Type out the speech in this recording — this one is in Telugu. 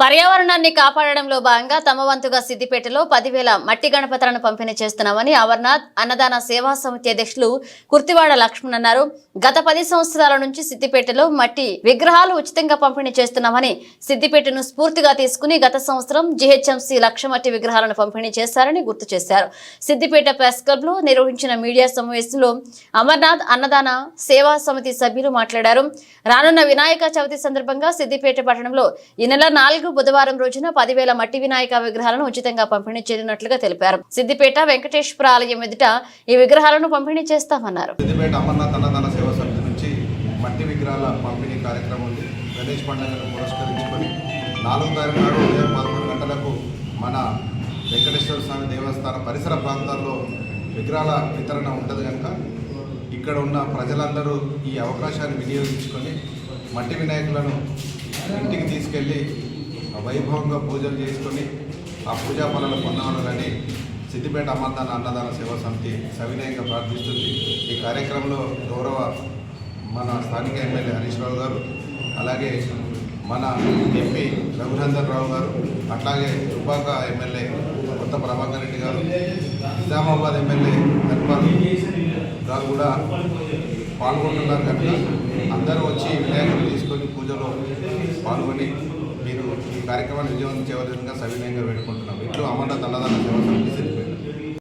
పర్యావరణాన్ని కాపాడడంలో భాగంగా తమ వంతుగా సిద్దిపేటలో పదివేల మట్టి గణపతులను పంపిణీ చేస్తున్నామని అమర్నాథ్ అన్నదాన సేవా సమితి అధ్యక్షులు కుర్తివాడ లక్ష్మణ్ అన్నారు. గత పది సంవత్సరాల నుంచి సిద్దిపేటలో మట్టి విగ్రహాలు ఉచితంగా పంపిణీ చేస్తున్నామని సిద్దిపేటను స్ఫూర్తిగా తీసుకుని గత సంవత్సరం జిహెచ్ఎంసీ లక్ష మట్టి విగ్రహాలను పంపిణీ చేశారని గుర్తు చేశారు. సిద్దిపేట ప్రెస్ క్లబ్లో నిర్వహించిన మీడియా సమావేశంలో అమర్నాథ్ అన్నదాన సేవా సమితి సభ్యులు మాట్లాడారు. రానున్న వినాయక చవితి సందర్భంగా సిద్దిపేట పట్టణంలో ఈ నెల నాలుగు బుధవారం రోజున పదివేల మట్టి వినాయక విగ్రహాలను ఉచితంగా పంపిణీ చేయనున్నట్లుగా తెలిపారు. సిద్దిపేట వెంకటేశ్వర ఆలయం ఎదుట ఈ విగ్రహాలను పంపిణీ చేస్తామన్నారు. సిద్దిపేట అమర్నాథ్ అన్నదాన సేవా సమితి నుంచి మట్టి విగ్రహాల పంపిణీ కార్యక్రమం ఉంది. గణేష్ పండుగను పురస్కరించుకొని నాలుగు తారీఖు నాడు ఉదయం పదకొండు గంటలకు మన వెంకటేశ్వర స్వామి దేవస్థానం పరిసర ప్రాంతాల్లో విగ్రహాల వితరణ ఉంటుంది కనుక ఇక్కడ ఉన్న ప్రజలందరూ ఈ అవకాశాన్ని వినియోగించుకొని మట్టి వినాయకులను ఇంటికి తీసుకెళ్ళి వైభవంగా పూజలు చేసుకొని ఆ పూజా ఫలాలు కానీ సిద్దిపేట అమర్దాన అన్నదాన సేవా సమితి సవినయంగా ప్రార్థిస్తుంది. ఈ కార్యక్రమంలో గౌరవ మన స్థానిక ఎమ్మెల్యే హరీష్ రావు గారు అలాగే మన ఎంపీ రఘునందన్ రావు గారు అట్లాగే దుబ్బాక ఎమ్మెల్యే కొత్త ప్రభాకర్ రెడ్డి గారు నిజామాబాద్ ఎమ్మెల్యే ధర్మాల్ గారు కూడా పాల్గొంటున్నారు కనుక అందరూ వచ్చి వినాయకుడు తీసుకొని పూజలో పాల్గొని కార్యక్రమాన్ని విజయవంతం చేయవలసిందిగా సవినయంగా వేడుకుంటున్నాం. ఇట్లు అమర్నాథ్ అన్నదాన సేవ సమితి